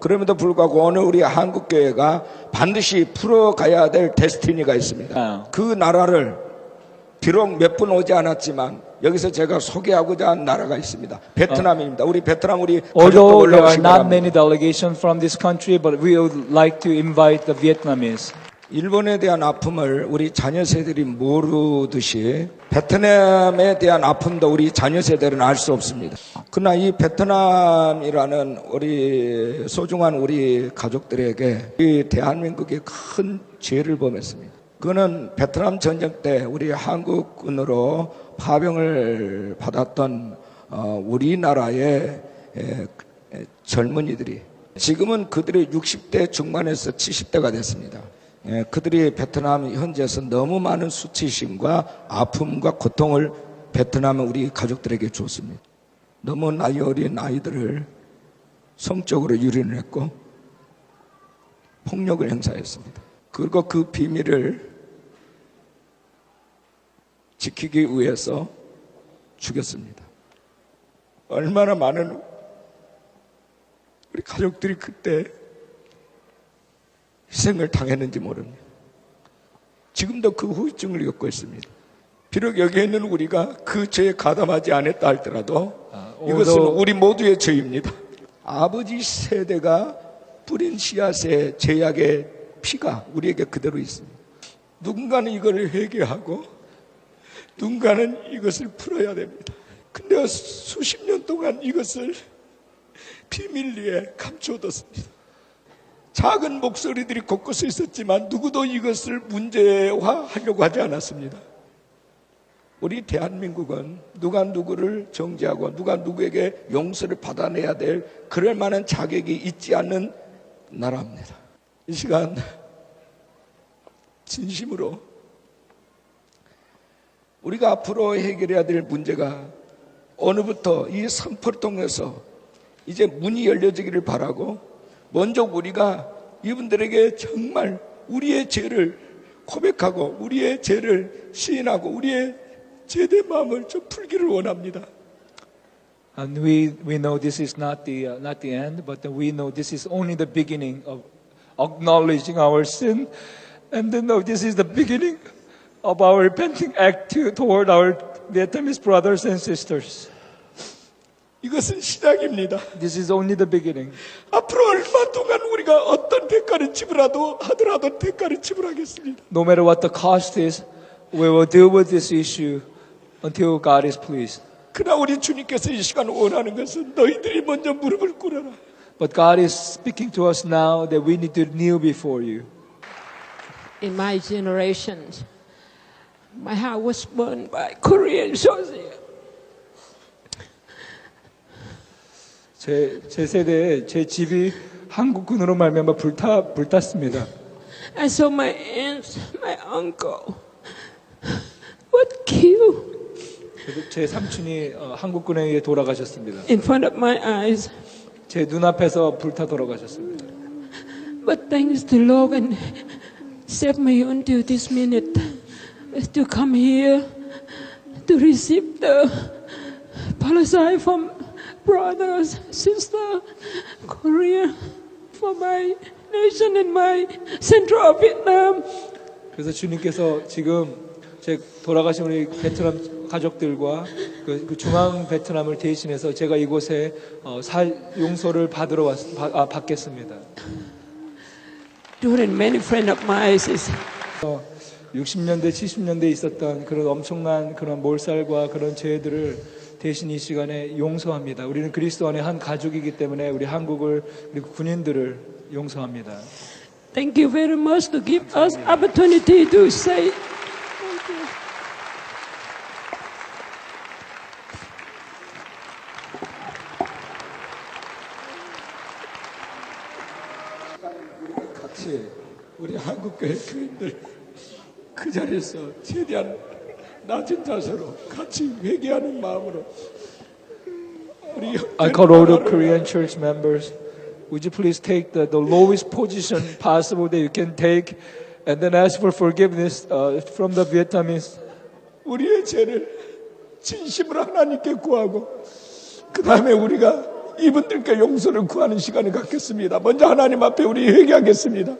그럼에도 불구하고 오늘 우리 한국 교회가 반드시 풀어가야 될 데스티니가 있습니다. 아. 그 나라를 비록 몇 분 오지 않았지만 여기서 제가 소개하고자 한 나라가 있습니다. 베트남입니다. 우리 베트남 우리 가족도 올라오시기 not 바랍니다. many delegations from this country, but we would like to invite the Vietnamese. 일본에 대한 아픔을 우리 자녀 세들이 모르듯이 베트남에 대한 아픔도 우리 자녀 세대는 알 수 없습니다. 그러나 이 베트남이라는 우리 소중한 우리 가족들에게 이 대한민국이 큰 죄를 범했습니다. 그거는 베트남 전쟁 때 우리 한국군으로 파병을 받았던 어, 우리나라의 젊은이들이 지금은 그들이 60대 중반에서 70대가 됐습니다. 예, 그들이 베트남 현지에서 너무 많은 수치심과 아픔과 고통을 베트남 우리 가족들에게 줬습니다. 너무 나이 어린 아이들을 성적으로 유린을 했고 폭력을 행사했습니다. 그리고 그 비밀을 지키기 위해서 죽였습니다. 얼마나 많은 우리 가족들이 그때 희생을 당했는지 모릅니다. 지금도 그 후유증을 겪고 있습니다. 비록 여기에 있는 우리가 그 죄에 가담하지 않았다 할지라도 아, 이것은 우리 모두의 죄입니다. 아버지 세대가 뿌린 씨앗의 제약의 피가 우리에게 그대로 있습니다. 누군가는 이걸 회개하고 누군가는 이것을 풀어야 됩니다. 근데 수십 년 동안 이것을 비밀리에 감춰뒀습니다. 작은 목소리들이 곳곳에 있었지만 누구도 이것을 문제화하려고 하지 않았습니다. 우리 대한민국은 누가 누구를 정죄하고 누가 누구에게 용서를 받아내야 될 그럴 만한 자격이 있지 않는 나라입니다. 이 시간 진심으로 우리가 앞으로 해결해야 될 문제가 어느부터 이 선포를 통해서 이제 문이 열려지기를 바라고 먼저 우리가 이분들에게 정말 우리의 죄를 고백하고 우리의 죄를 시인하고 우리의 죄된 마음을 좀 풀기를 원합니다. And we, we know this is not the, uh, not the end, but we know this is only the beginning of acknowledging our sin. And then know this is the beginning of our repenting act to, toward our Vietnamese brothers and sisters. 이것은 시작입니다. This is only the beginning. 앞으로 얼마 동안 우리가 어떤 대가를 지불하도 하더라도 대가를 지불하겠습니다. No matter what the cost is, we will deal with this issue Until God is pleased. 그러나 우리 주님께서 이 시간 원하는 것은 너희들이 먼저 무릎을 꿇어라. But God is speaking to us now that we need to kneel before you. in my generation, my house was burned by Korean soldiers. 제, 제 세대에 제 집이 한국군으로 말미암아 불타 불탔습니다. And so my aunt, my uncle, were killed 그래서 제 삼촌이 어, 한국군에 의해 돌아가셨습니다. in front of my eyes. 제 눈앞에서 불타 돌아가셨습니다. But thanks to Lord and save me until this minute to come here to receive the apology from brothers, sister, Korea, for my nation and my central Vietnam. 그래서 주님께서 지금 제 돌아가신 우리 베트남 가족들과 그, 그 중앙 베트남을 대신해서 제가 이곳에 어, 살 용서를 받으러 왔, 받, 아, 받겠습니다. During many friends of mine is 60년대, 70년대에 있었던 그런 엄청난 그런 몰살과 그런 죄들을 대신 이 시간에 용서합니다. 우리는 그리스도 안에 한 가족이기 때문에 우리 한국을 그리고 군인들을 용서합니다. Thank you very much to give us opportunity to say. 같이 우리 한국교회 교인들 그 자리에서 최대한 낮은 자세로 같이 회개하는 마음으로 우리 I call all the Korean church members. Would you please take the, the lowest position possible that you can take and then ask for forgiveness uh, from the Vietnamese? 우리의 죄를 진심으로 하나님께 구하고 그 다음에 우리가 이분들께 용서를 구하는 시간을 갖겠습니다. 먼저 하나님 앞에 우리 회개하겠습니다.